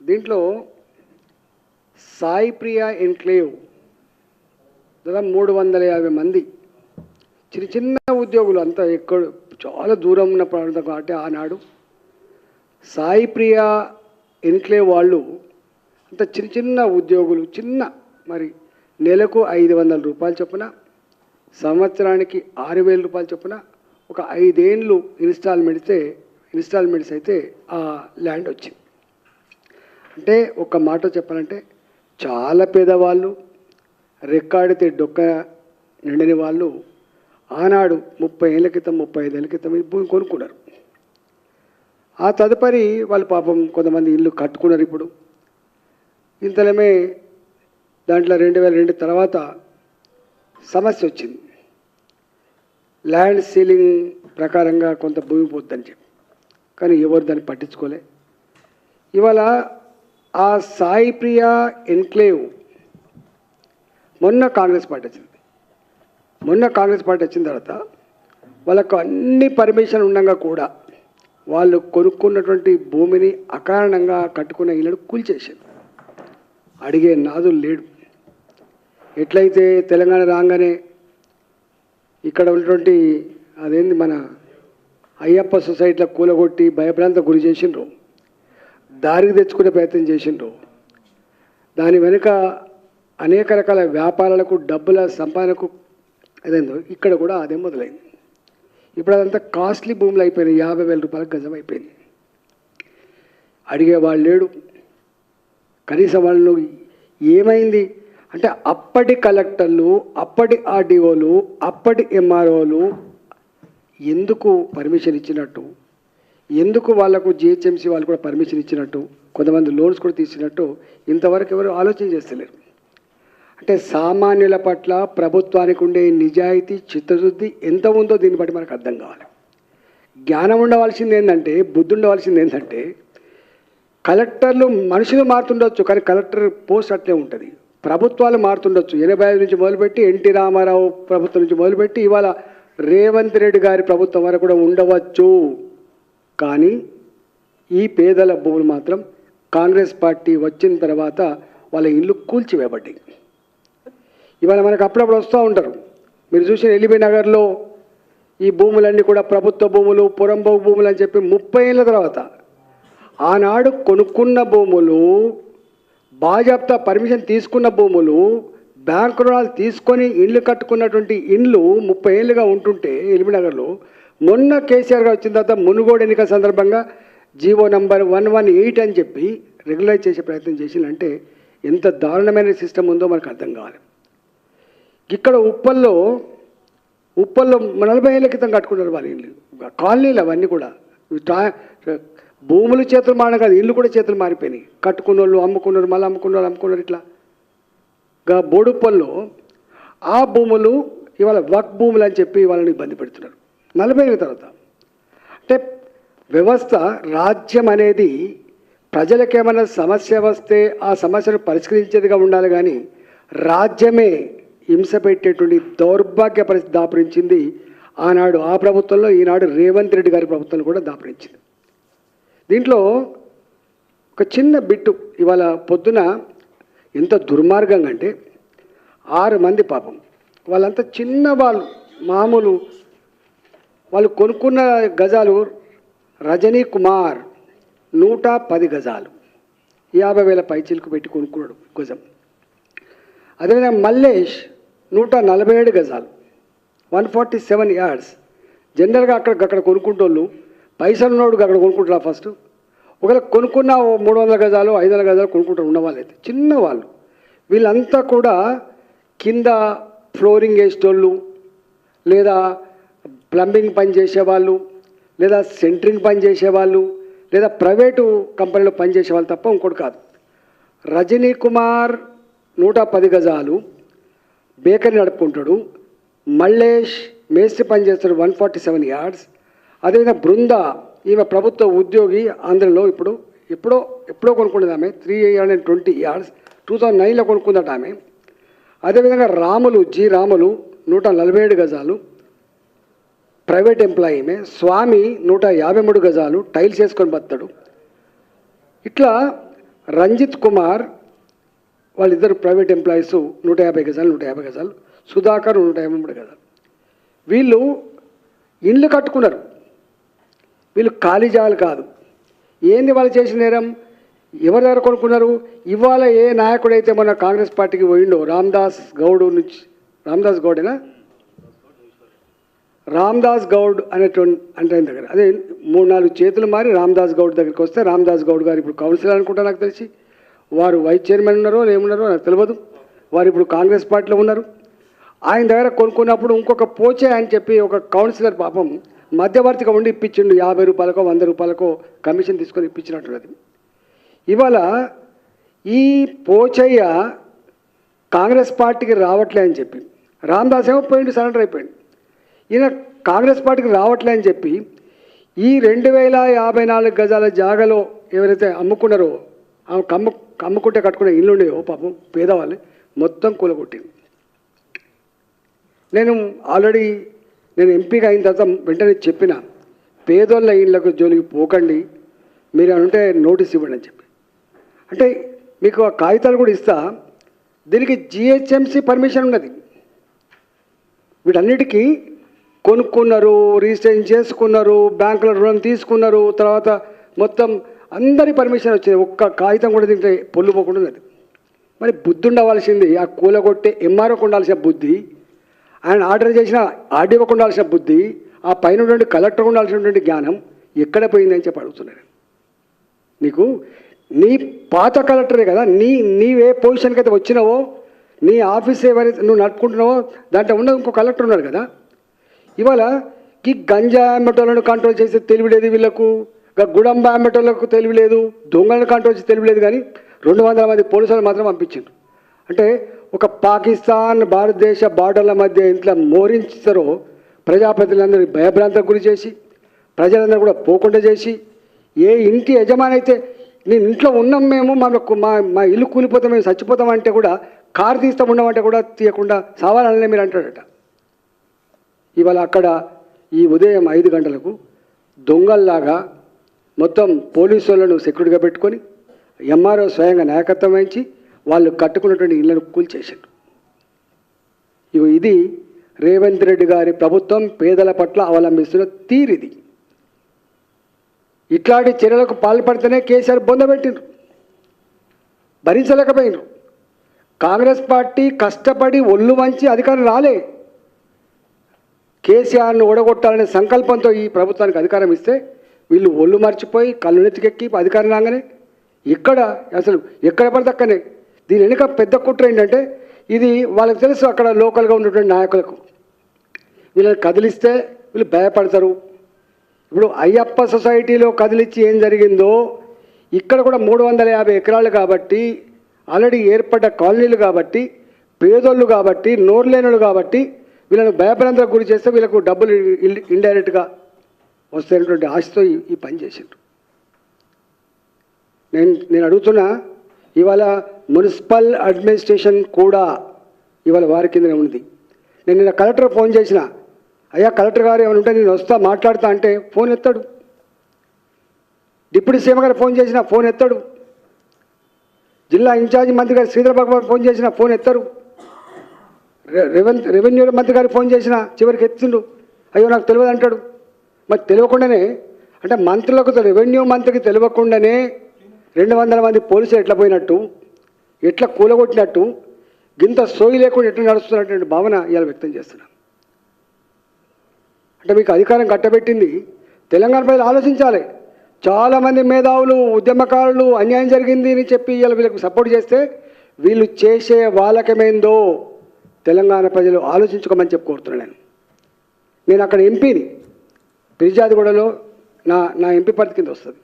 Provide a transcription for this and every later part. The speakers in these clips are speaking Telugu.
దీంట్లో సాయి ప్రియ ఎన్క్లేవ్ దాదాపు మూడు వందల యాభై మంది చిన్న చిన్న ఉద్యోగులు అంతా ఎక్కడ చాలా దూరం ఉన్న ప్రాంతం కాబట్టి ఆనాడు సాయి ప్రియ ఎన్క్లేవ్ వాళ్ళు అంత చిన్న చిన్న ఉద్యోగులు చిన్న మరి నెలకు ఐదు వందల రూపాయలు చొప్పున సంవత్సరానికి ఆరు వేల రూపాయలు చొప్పున ఒక ఐదేళ్ళు ఇన్స్టాల్మెంట్సే ఇన్స్టాల్మెంట్స్ అయితే ఆ ల్యాండ్ వచ్చింది. అంటే ఒక మాట చెప్పాలంటే చాలా పేదవాళ్ళు రెక్కాడితే డొక్క నిండని వాళ్ళు ఆనాడు ముప్పై ఏళ్ళ క్రితం ముప్పై ఐదేళ్ళ క్రితం భూమి కొనుక్కున్నారు. ఆ తదుపరి వాళ్ళు పాపం కొంతమంది ఇల్లు కట్టుకున్నారు ఇప్పుడు. ఇంతలమే దాంట్లో రెండు వేల రెండు తర్వాత సమస్య వచ్చింది. ల్యాండ్ సీలింగ్ ప్రకారంగా కొంత భూమి పోద్దని చెప్పి. కానీ ఎవరు దాన్ని పట్టించుకోలే. ఇవాళ ఆ సాయి ప్రియ ఎన్క్లేవ్ మొన్న కాంగ్రెస్ పార్టీ వచ్చింది. మొన్న కాంగ్రెస్ పార్టీ వచ్చిన తర్వాత వాళ్ళకు అన్ని పర్మిషన్ ఉండగా కూడా వాళ్ళు కొనుక్కున్నటువంటి భూమిని అకారణంగా కట్టుకున్న ఇళ్ళను కూల్చేసారు అడిగే నాదులు లేడు. ఎట్లయితే తెలంగాణ రాగానే ఇక్కడ ఉన్నటువంటి అదేంది మన అయ్యప్ప సొసైటీలో కూలగొట్టి భయభ్రాంత గురి చేసిండ్రు దారికి తెచ్చుకునే ప్రయత్నం చేసిండ్రు. దాని వెనుక అనేక రకాల వ్యాపారాలకు డబ్బుల సంపాదనకు అదేందో ఇక్కడ కూడా అదే మొదలైంది. ఇప్పుడు అదంతా కాస్ట్లీ భూములు అయిపోయినాయి. యాభై వేల రూపాయలకు గజం అయిపోయింది. అడిగేవాళ్ళు లేడు. కనీసం వాళ్ళు ఏమైంది? అంటే అప్పటి కలెక్టర్లు అప్పటి ఆర్డీఓలు అప్పటి ఎంఆర్ఓలు ఎందుకు పర్మిషన్ ఇచ్చినట్టు? ఎందుకు వాళ్ళకు జిహెచ్ఎంసీ వాళ్ళు కూడా పర్మిషన్ ఇచ్చినట్టు కొంతమంది లోన్స్ కూడా తీసినట్టు ఇంతవరకు ఎవరు ఆలోచన చేస్తలేరు. అంటే సామాన్యుల పట్ల ప్రభుత్వానికి ఉండే నిజాయితీ చిత్తశుద్ధి ఎంత ఉందో దీన్ని బట్టి మనకు అర్థం కావాలి. జ్ఞానం ఉండవలసింది ఏంటంటే బుద్ధి ఉండవలసింది ఏంటంటే కలెక్టర్లు మనుషులు మారుతుండొచ్చు కానీ కలెక్టర్ పోస్ట్ అట్లే ఉంటుంది. ప్రభుత్వాలు మారుతుండొచ్చు. ఎనభై ఐదు నుంచి మొదలుపెట్టి ఎన్టీ రామారావు ప్రభుత్వం నుంచి మొదలుపెట్టి ఇవాళ రేవంత్ రెడ్డి గారి ప్రభుత్వం వరకు కూడా ఉండవచ్చు. కానీ ఈ పేదల భూములు మాత్రం కాంగ్రెస్ పార్టీ వచ్చిన తర్వాత వాళ్ళ ఇల్లు కూల్చివేయబడ్డాయి. ఇవాళ మనకు అప్పుడప్పుడు వస్తూ ఉంటారు. మీరు చూసిన ఎల్బీ నగర్లో ఈ భూములన్నీ కూడా ప్రభుత్వ భూములు పురంభవ భూములు అని చెప్పి ముప్పై ఏళ్ళ తర్వాత ఆనాడు కొనుక్కున్న భూములు బాజాప్తా పర్మిషన్ తీసుకున్న భూములు బ్యాంకు రుణాలు తీసుకొని ఇండ్లు కట్టుకున్నటువంటి ఇండ్లు ముప్పై ఏళ్ళుగా ఉంటుంటే ఎలిమినగర్లో మొన్న కేసీఆర్ గారు వచ్చిన తర్వాత మునుగోడు ఎన్నికల సందర్భంగా GO number one one eight అని చెప్పి రెగ్యులైజ్ చేసే ప్రయత్నం చేసిందంటే ఎంత దారుణమైన సిస్టమ్ ఉందో మనకు అర్థం కావాలి. ఇక్కడ ఉప్పల్లో ఉప్పల్లో నలభై ఏళ్ళ క్రితం కట్టుకున్నారు వాళ్ళ ఇల్లు. కాలనీలు అవన్నీ కూడా. భూములు చేతులు మారడం కాదు ఇల్లు కూడా చేతులు మారిపోయినాయి. కట్టుకున్న వాళ్ళు అమ్ముకున్నారు మళ్ళీ అమ్ముకున్న వాళ్ళు అమ్ముకున్నారు ఇట్లా బోడుప్పల్లో ఆ భూములు ఇవాళ వక్ భూములు అని చెప్పి వాళ్ళని ఇబ్బంది పెడుతున్నారు. నలభై ఏళ్ళ తర్వాత. అంటే వ్యవస్థ రాజ్యం అనేది ప్రజలకేమైనా సమస్య వస్తే ఆ సమస్యను పరిష్కరించేదిగా ఉండాలి కానీ రాజ్యమే హింస పెట్టేటువంటి దౌర్భాగ్య పరిస్థితి దాపురించింది. ఆనాడు ఆ ప్రభుత్వంలో ఈనాడు రేవంత్ రెడ్డి గారి ప్రభుత్వంలో కూడా దాపురించింది. దీంట్లో ఒక చిన్న బిట్టు ఇవాళ పొద్దున ఎంత దుర్మార్గంగా అంటే ఆరు మంది పాపం. వాళ్ళంతా చిన్న వాళ్ళు మామూలు వాళ్ళు కొనుక్కున్న గజాలు రజనీ కుమార్ నూట పది గజాలు. యాభై వేల పైచీలకు పెట్టి కొనుక్కున్నాడు గజం. అదేవిధంగా మల్లేష్ నూట నలభై ఏడు గజాలు. వన్ ఫార్టీ సెవెన్ యార్డ్స్ జనరల్గా అక్కడ అక్కడ కొనుక్కుంటోళ్ళు పైసలు ఉన్నోడు అక్కడ కొనుక్కుంటారు ఫస్ట్? ఒకవేళ కొనుక్కున్న ఓ మూడు వందల గజాలు ఐదు వందల గజాలు కొనుక్కుంటారు ఉన్నవాళ్ళు అయితే చిన్నవాళ్ళు వీళ్ళంతా కూడా కింద ఫ్లోరింగ్ వేసేటోళ్ళు లేదా ప్లంబింగ్ పని చేసేవాళ్ళు లేదా సెంటరింగ్ పని చేసేవాళ్ళు లేదా ప్రైవేటు కంపెనీలో పనిచేసేవాళ్ళు తప్ప ఇంకోటి కాదు. రజనీ కుమార్ నూట పది గజాలు బేకరీ నడుపుకుంటాడు మల్లేష్ మేస్త్రి పనిచేస్తాడు వన్ ఫార్టీ సెవెన్ యార్డ్స్. అదేవిధంగా బృంద ఈమె ప్రభుత్వ ఉద్యోగి ఆంధ్రలో ఇప్పుడు ఎప్పుడో ఎప్పుడో కొనుక్కున్నది ఆమె three hundred twenty yards two thousand నైన్లో కొనుక్కుందట ఆమె. అదేవిధంగా రాములు జి రాములు నూట నలభై ఏడు గజాలు ప్రైవేట్ ఎంప్లాయీమే స్వామి నూట యాభై మూడు గజాలు టైల్స్ వేసుకొని బతాడు ఇట్లా రంజిత్ కుమార్ వాళ్ళిద్దరు ప్రైవేట్ ఎంప్లాయీస్ నూట యాభై గజాలు నూట యాభై గజాలు సుధాకర్ నూట యాభై మూడు గజాలు. వీళ్ళు ఇండ్లు కట్టుకున్నారు. వీళ్ళు ఖాళీ జాగాలు కాదు. ఏంది వాళ్ళు చేసిన నేరం? ఎవరి దగ్గర కొనుక్కున్నారు? ఇవాళ ఏ నాయకుడైతే మన కాంగ్రెస్ పార్టీకి పోయిండో రామ్దాస్ గౌడ్ నుంచి రామ్దాస్ గౌడేనా? రామ్దాస్ గౌడ్ అనేటువంటి అంటే ఆయన దగ్గర అదే మూడు నాలుగు చేతులు మారి రామ్దాస్ గౌడ్ దగ్గరికి వస్తే రామ్దాస్ గౌడ్ గారు ఇప్పుడు కౌన్సిలర్ అనుకుంటా నాకు తెలిసి. వారు వైస్ చైర్మన్ ఉన్నారో ఏమున్నారో నాకు తెలియదు వారు ఇప్పుడు కాంగ్రెస్ పార్టీలో ఉన్నారు. ఆయన దగ్గర కొనుక్కున్నప్పుడు ఇంకొక పోచే అని చెప్పి ఒక కౌన్సిలర్ పాపం మధ్యవర్తిగా ఉండి ఇప్పించిండు. యాభై రూపాయలకో వంద రూపాయలకో కమిషన్ తీసుకొని ఇప్పించినట్టున్నది. ఇవాళ ఈ పోచయ్య కాంగ్రెస్ పార్టీకి రావట్లే అని చెప్పి. రామ్దాస్ ఏమో పోయిండు సరెండర్ అయిపోయింది ఈయన కాంగ్రెస్ పార్టీకి రావట్లే అని చెప్పి ఈ రెండు వేల యాభై నాలుగు గజాల జాగాలో ఎవరైతే అమ్ముకున్నారో ఆ కమ్ము అమ్ముకుంటే కట్టుకునే ఇల్లు ఉండేవో పాపం పేదవాళ్ళు మొత్తం కూలగొట్టింది. నేను ఆల్రెడీ నేను ఎంపీగా అయిన తర్వాత వెంటనే చెప్పిన పేదోళ్ళ ఇళ్ళకు జోలికి పోకండి మీరు అంటే నోటీస్ ఇవ్వండి అని చెప్పి. అంటే మీకు ఆ కాగితాలు కూడా ఇస్తా దీనికి జిహెచ్ఎంసి పర్మిషన్ ఉన్నది. వీటన్నిటికీ కొనుక్కున్నారు రిజిస్ట్రేషన్ చేసుకున్నారు బ్యాంకులో రుణం తీసుకున్నారు తర్వాత మొత్తం అందరి పర్మిషన్ వచ్చింది. ఒక్క కాగితం కూడా దీంట్లో పొల్లు పోకుండా ఉన్నది. మరి బుద్ధి ఉండవలసింది ఆ కూలగొట్టే ఎంఆర్ఓకి ఉండాల్సిన బుద్ధి ఆయన ఆర్డర్ చేసిన ఆర్డీఓకి ఉండాల్సిన బుద్ధి ఆ పైన ఉండే కలెక్టర్ ఉండాల్సినటువంటి జ్ఞానం ఎక్కడ పోయిందని చెప్పి అడుగుతున్నాను నీకు నీ పాత కలెక్టరే కదా నీ నీవే పొజిషన్కి అయితే వచ్చినావో నీ ఆఫీస్ ఎవరైతే నువ్వు నడుపుకుంటున్నావో దాంట్లో ఉన్న ఇంకో కలెక్టర్ ఉన్నాడు కదా ఇవాళ ఈ గంజా అమ్మటోళ్ళను కంట్రోల్ చేసే తెలివిలేదు వీళ్ళకు. గా గుడంబ అమ్మటోళ్ళకు తెలివిలేదు దొంగలను కంట్రోల్ చేసే తెలివిలేదు కానీ రెండు వందల మంది పోలీసులు మాత్రం పంపించారు అంటే ఒక పాకిస్తాన్ భారతదేశ బార్డర్ల మధ్య ఇంట్లో మోరించారో ప్రజాప్రతినిధులందరూ భయభ్రాంతకు గురి చేసి ప్రజలందరూ కూడా పోకుండా చేసి ఏ ఇంటి యజమాని అయితే నేను ఇంట్లో ఉన్నాం మేము మనకు మా మా ఇల్లు కూలిపోతాం మేము చచ్చిపోతాం అంటే కూడా కారు తీస్తాం ఉన్నామంటే కూడా తీయకుండా సావాలనే మీరు అంటాడట ఇవాళ అక్కడ ఈ ఉదయం ఐదు గంటలకు దొంగల్లాగా మొత్తం పోలీసు వాళ్ళను సెక్యూరిటీగా పెట్టుకొని ఎంఆర్ఓ స్వయంగా నాయకత్వం వహించి వాళ్ళు కట్టుకున్నటువంటి ఇళ్ళను కూల్చేసారు ఇవి ఇది రేవంత్ రెడ్డి గారి ప్రభుత్వం పేదల పట్ల అవలంబిస్తున్న తీరిది. ఇట్లాంటి చర్యలకు పాల్పడితేనే కేసీఆర్ బొందబెట్టిండ్రు భరించలేకపోయినరు. కాంగ్రెస్ పార్టీ కష్టపడి ఒళ్ళు మంచి అధికారం రాలే. కేసీఆర్ను ఓడగొట్టాలనే సంకల్పంతో ఈ ప్రభుత్వానికి అధికారం ఇస్తే వీళ్ళు ఒళ్ళు మర్చిపోయి కళ్ళు నెత్తికెక్కి అధికారం రాగానే ఇక్కడ అసలు ఎక్కడ పడితే దీని వెనుక పెద్ద కుట్ర ఏంటంటే ఇది వాళ్ళకి తెలుసు అక్కడ లోకల్గా ఉన్నటువంటి నాయకులకు. వీళ్ళని కదిలిస్తే వీళ్ళు భయపడతారు. ఇప్పుడు అయ్యప్ప సొసైటీలో కదిలిచ్చి ఏం జరిగిందో ఇక్కడ కూడా మూడు వందల యాభై ఎకరాలు కాబట్టి ఆల్రెడీ ఏర్పడ్డ కాలనీలు కాబట్టి పేదోళ్ళు కాబట్టి నోర్లేనులు కాబట్టి వీళ్ళను భయభ్రాంతకు గురి చేస్తే వీళ్ళకు డబ్బులు ఇండైరెక్ట్గా వస్తున్నటువంటి ఆశతో ఈ పని చేసిండ్రు. నేను నేను అడుగుతున్నా ఇవాళ మున్సిపల్ అడ్మినిస్ట్రేషన్ కూడా ఇవాళ వారి కిందనే ఉంది. నేను నిన్న కలెక్టర్ ఫోన్ చేసిన అయ్యా కలెక్టర్ గారు ఏమైనా ఉంటే నేను వస్తా మాట్లాడతా అంటే ఫోన్ ఎత్తాడు. డిప్యూటీ సీఎం గారు ఫోన్ చేసిన ఫోన్ ఎత్తాడు. జిల్లా ఇన్ఛార్జి మంత్రి గారు శ్రీధర్ భగవాన్ ఫోన్ చేసిన ఫోన్ ఎత్తారు. రెవెన్యూ రెవెన్ రెవెన్యూ మంత్రి గారికి ఫోన్ చేసిన చివరికి ఎత్తిండు. అయ్యో నాకు తెలియదు అంటాడు. మరి తెలియకుండానే అంటే మంత్రులకు రెవెన్యూ మంత్రికి తెలియకుండానే రెండు వందల మంది పోలీసులు ఎట్లా పోయినట్టు ఎట్లా కూలగొట్టినట్టు గింత సోయి లేకుండా ఎట్లా నడుస్తున్నటువంటి భావన ఇవాళ వ్యక్తం చేస్తున్నాను అంటే మీకు అధికారం కట్టబెట్టింది. తెలంగాణ ప్రజలు ఆలోచించాలి. చాలామంది మేధావులు ఉద్యమకారులు అన్యాయం జరిగింది అని చెప్పి ఇలా వీళ్ళకి సపోర్ట్ చేస్తే వీళ్ళు చేసే వాళ్ళకమేందో తెలంగాణ ప్రజలు ఆలోచించుకోమని చెప్పి కోరుతున్నాను నేను. నేను అక్కడ ఎంపీని పిరిజాదిగూడలో నా నా ఎంపీ పరిధి కింద వస్తుంది.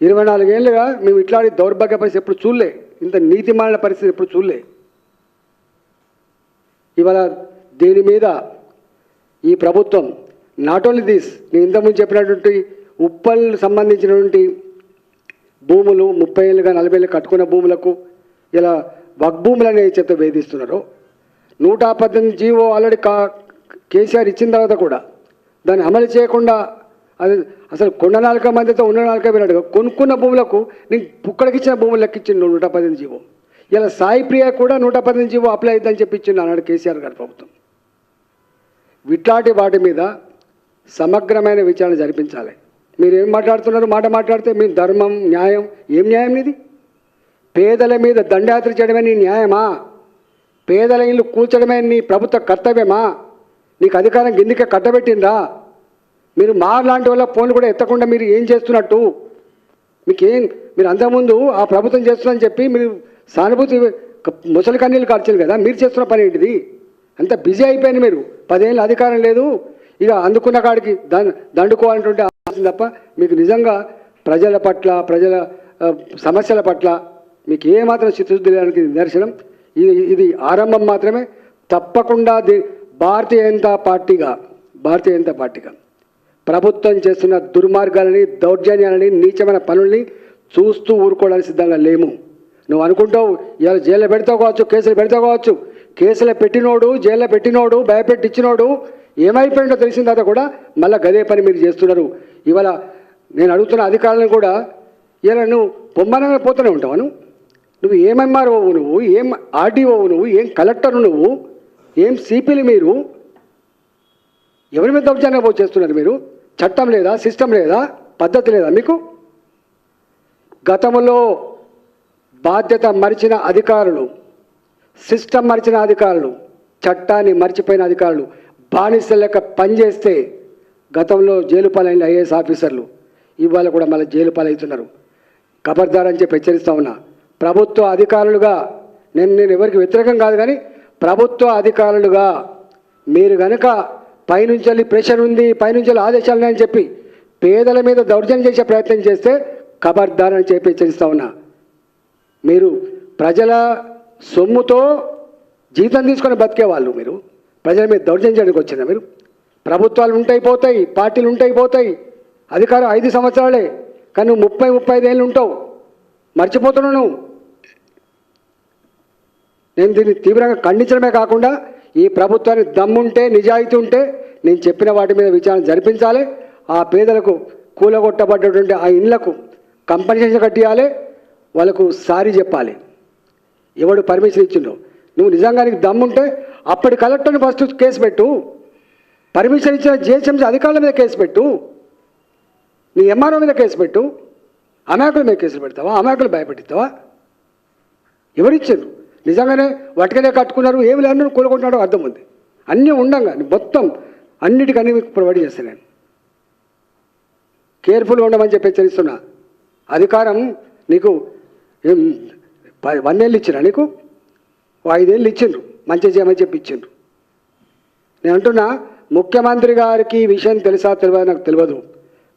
ఇరవై నాలుగేళ్ళుగా మేము ఇట్లాంటి దౌర్భాగ్య పరిస్థితి ఎప్పుడు చూడలే. ఇంత నీతిమాలిన పరిస్థితి ఎప్పుడు చూడలే. ఇవాళ దీని మీద ఈ ప్రభుత్వం నాట్ ఓన్లీ దిస్ నేను ఇంతకుముందు చెప్పినటువంటి ఉప్పల్ సంబంధించినటువంటి భూములు ముప్పై ఏళ్ళుగా నలభై ఏళ్ళు కట్టుకున్న భూములకు ఇలా వగ్భూములనే చేత వేధిస్తున్నారు. నూట పద్దెనిమిది జీవో ఆల్రెడీ కా కేసీఆర్ ఇచ్చిన తర్వాత కూడా దాన్ని అమలు చేయకుండా అది అసలు కొండ నాలుక మందితో ఉన్న నాలుక వినట్టుగా కొనుక్కున్న భూములకు నేను పుక్కడికిచ్చిన భూములు లెక్కించిండు నూట పదిహేను జీవో. ఇలా సాయి ప్రియ కూడా నూట పదిహేను జీవో అప్లై అవుతుందని చెప్పి ఇచ్చిండు అన్నాడు కేసీఆర్ గారి ప్రభుత్వం. ఇట్లాంటి వాటి మీద సమగ్రమైన విచారణ జరిపించాలి. మీరు ఏం మాట్లాడుతున్నారు? మాట మాట్లాడితే మీ ధర్మం న్యాయం ఏం న్యాయం ఇది పేదల మీద దండయాత్ర చేయడమే నీ న్యాయమా? పేదల ఇల్లు కూల్చడమే నీ ప్రభుత్వ కర్తవ్యమా? నీకు అధికారం గిందికే కట్టబెట్టిందా మీరు మా లాంటి వాళ్ళ ఫోన్లు కూడా ఎత్తకుండా మీరు ఏం చేస్తున్నట్టు? మీకేం మీరు అంతకుముందు ఆ ప్రభుత్వం చేస్తుందని చెప్పి మీరు సానుభూతి ముసలి కన్నీళ్ళు కార్చారు కదా మీరు చేస్తున్న పని ఏంటిది? అంత బిజీ అయిపోయింది మీరు. పదేళ్ళు అధికారం లేదు. ఇక అందుకున్న కాడికి దండ దండుకోవాలంటుంటే ఆలోచన తప్ప మీకు నిజంగా ప్రజల పట్ల ప్రజల సమస్యల పట్ల మీకు ఏమాత్రం చిత్తశుద్ధి లేడానికి నిదర్శనం. ఇది ఇది ఆరంభం మాత్రమే. తప్పకుండా భారతీయ జనతా పార్టీగా భారతీయ జనతా పార్టీగా ప్రభుత్వం చేస్తున్న దుర్మార్గాలని దౌర్జన్యాలని నీచమైన పనుల్ని చూస్తూ ఊరుకోవడానికి సిద్ధంగా లేము. నువ్వు అనుకుంటావు ఇవాళ జైల్లో పెడతావు కావచ్చు కేసులు పెడతావు కావచ్చు. కేసులు పెట్టినోడు జైల్లో పెట్టినోడు భయపెట్టించినోడు ఏమైపోయిందో తెలిసిన తర్వాత కూడా మళ్ళీ గదే పని మీరు చేస్తున్నారు. ఇవాళ నేను అడుగుతున్న అధికారులను కూడా ఇలా నువ్వు పొమ్మనగా పోతూనే ఉంటావు నువ్వు ఏం ఎంఆర్ఓ నువ్వు? ఏం ఆర్డీఓ నువ్వు? ఏం కలెక్టర్ నువ్వు? ఏం సిపిలు మీరు? ఎవరి మీద దౌర్జన్యం చేస్తున్నారు మీరు? చట్టం లేదా? సిస్టమ్ లేదా? పద్ధతి లేదా మీకు? గతంలో బాధ్యత మరిచిన అధికారులు సిస్టమ్ మరిచిన అధికారులు చట్టాన్ని మర్చిపోయిన అధికారులు బానిస లెక్క పనిచేస్తే గతంలో జైలు పాలైన ఐఏఎస్ ఆఫీసర్లు ఇవాళ కూడా మళ్ళీ జైలు పాలవుతున్నారు. ఖబర్దార్ అని చెప్పి హెచ్చరిస్తా ఉన్నా. ప్రభుత్వ అధికారులుగా నేను నేను ఎవరికి వ్యతిరేకం కాదు కానీ ప్రభుత్వ అధికారులుగా మీరు కనుక పైనుంచి ప్రెషర్ ఉంది పైనుంచి వెళ్ళి ఆదేశాలు ఉన్నాయని చెప్పి పేదల మీద దౌర్జన్యం చేసే ప్రయత్నం చేస్తే ఖబర్దార్ అని చెప్పి హెచ్చరిస్తా ఉన్నా. మీరు ప్రజల సొమ్ముతో జీతం తీసుకొని బతికే వాళ్ళు మీరు. ప్రజల మీద దౌర్జన్యం చేయడానికి వచ్చిందా మీరు? ప్రభుత్వాలు ఉంటాయి పోతాయి పార్టీలు ఉంటాయి పోతాయి. అధికారం ఐదు సంవత్సరాలే కానీ నువ్వు ముప్పై ముప్పై ఐదేళ్ళు ఉంటావు. మర్చిపోతున్నావు నువ్వు. నేను దీన్ని తీవ్రంగా ఖండించడమే కాకుండా ఈ ప్రభుత్వానికి దమ్ముంటే నిజాయితీ ఉంటే నేను చెప్పిన వాటి మీద విచారణ జరిపించాలి. ఆ పేదలకు కూలగొట్టబడ్డటువంటి ఆ ఇళ్ళకు కంపెన్సేషన్ కట్టియాలి. వాళ్ళకు సారీ చెప్పాలి. ఎవడు పర్మిషన్ ఇచ్చిండో. నువ్వు నిజంగా నీకు దమ్ముంటే అప్పటి కలెక్టర్ని ఫస్ట్ కేసు పెట్టు. పర్మిషన్ ఇచ్చిన జిహెచ్ఎంసీ అధికారుల మీద కేసు పెట్టు. నీ ఎంఆర్ఓ మీద కేసు పెట్టు. అమాయకుల మీద కేసులు పెడతావా? అమాయకులు భయపెట్టిస్తావా? ఎవరిచ్చారు నిజంగానే వాటికనే కట్టుకున్నారు ఏమి లేని కూలుకుంటున్నాడో అర్థం ఉంది. అన్నీ ఉండంగా మొత్తం అన్నిటికన్నీ మీకు ప్రొవైడ్ చేస్తాను నేను కేర్ఫుల్గా ఉండమని చెప్పి హెచ్చరిస్తున్నా. అధికారం నీకు ఏం ప- వన్నేళ్ళు ఇచ్చినా నీకు? ఐదేళ్ళు ఇచ్చిండ్రు మంచి చేయమని చెప్పి ఇచ్చిండ్రు. నేను అంటున్నా ముఖ్యమంత్రి గారికి ఈ విషయం తెలుసా తెలియదు నాకు తెలియదు.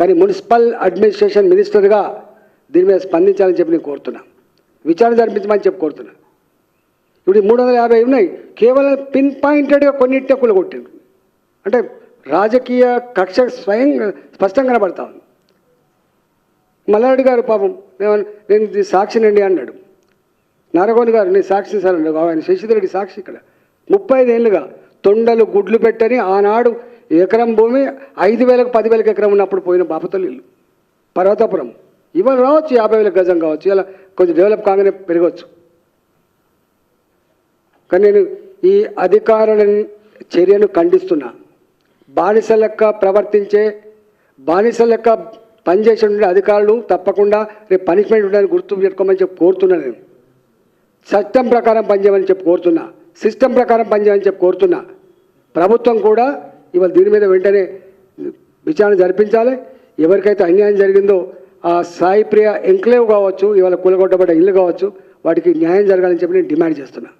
కానీ మున్సిపల్ అడ్మినిస్ట్రేషన్ మినిస్టర్గా దీని మీద స్పందించాలని చెప్పి నేను కోరుతున్నా. విచారణ జరిపించమని చెప్పి కోరుతున్నా. ఇప్పుడు మూడు వందల యాభై ఉన్నాయి. కేవలం పిన్ పాయింటెడ్గా కొన్నింటినే కూలగొట్టిండు అంటే రాజకీయ కక్ష స్వయం స్పష్టంగా కనబడతా ఉంది. మల్లారెడ్డి గారు పాపం నేను నేను సాక్షినండి అన్నాడు. నారగోని గారు నేను సాక్షి సార్ అన్నాడు. ఆయన శశిధరెడ్డి సాక్షి ఇక్కడ. ముప్పై ఐదేళ్ళుగా తొండలు గుడ్లు పెట్టని ఆనాడు ఎకరం భూమి ఐదు వేలకు పదివేలకు ఎకరం ఉన్నప్పుడు పోయిన బాపతలు పర్వతాపురం. ఇవాళ రావచ్చు యాభై వేలకు గజం కావచ్చు. ఇలా కొంచెం డెవలప్ కాగానే పెరగవచ్చు కానీ నేను ఈ అధికారుల చర్యను ఖండిస్తున్నా. బానిస లెక్క ప్రవర్తించే బానిస లెక్క పనిచేసే అధికారులు తప్పకుండా రేపు పనిష్మెంట్ ఉండాలని గుర్తు పెట్టుకోమని చెప్పి కోరుతున్నాను నేను. చట్టం ప్రకారం పనిచేయమని చెప్పి కోరుతున్నా. సిస్టమ్ ప్రకారం పనిచేయమని చెప్పి కోరుతున్నా. ప్రభుత్వం కూడా ఇవాళ దీని మీద వెంటనే విచారణ జరిపించాలి. ఎవరికైతే అన్యాయం జరిగిందో ఆ సాయి ప్రియ ఎంక్లేవ్ కావచ్చు ఇవాళ కూలగొట్టబడ్డ ఇల్లు కావచ్చు వాటికి న్యాయం జరగాలని చెప్పి నేను డిమాండ్ చేస్తున్నా.